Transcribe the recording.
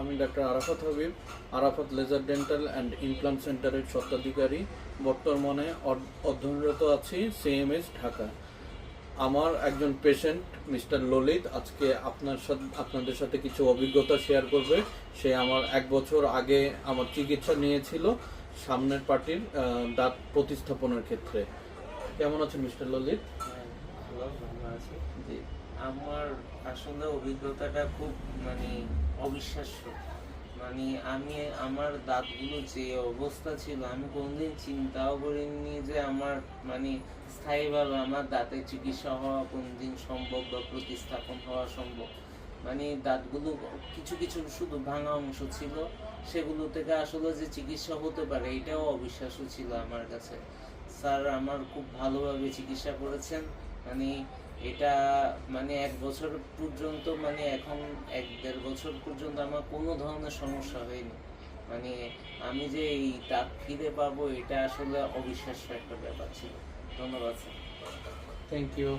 আমি doctor Arafat Habib Arafat laser dental and implant সেন্টারের স্বত্বাধিকারী। বর্তমানে অধ্যয়নরত আছি সিএমএস ঢাকা। আমার একজন পেশেন্ট মিস্টার ললিত আজকে আপনার সাথে আপনাদের সাথে কিছু অভিজ্ঞতা শেয়ার করবে। সে আমার এক বছর আগে আমার চিকিৎসা নিয়েছিল সামনের পার্টির দাঁত প্রতিস্থাপনের ক্ষেত্রে। কেমন আছেন মিস্টার ললিত? হ্যাঁ, জি। আমার আসলে অভিজ্ঞতাটা খুব মানে অবিশ্বাস্য। মানে আমি, আমার দাঁতগুলো যে অবস্থা ছিল, আমি কোনোদিন চিন্তাও করিনি যে আমার মানে স্থায়ীভাবে আমার দাঁতের চিকিৎসা হওয়া কোনদিন সম্ভব বা প্রতিস্থাপন হওয়া সম্ভব। মানে দাঁতগুলো কিছু কিছু শুধু ভাঙা অংশ ছিল, সেগুলো থেকে আসলে যে চিকিৎসা হতে পারে, এটাও অবিশ্বাস্য ছিল আমার কাছে। স্যার আমার খুব ভালোভাবে চিকিৎসা করেছেন। মানে এটা মানে এক বছর পর্যন্ত মানে এখন এক দেড় বছর পর্যন্ত আমার কোনো ধরনের সমস্যা হয়নি। মানে আমি যে এই তাপ ফিরে পাবো, এটা আসলে অবিশ্বাস্য একটা ব্যাপার ছিল। ধন্যবাদ, স্যার। Thank you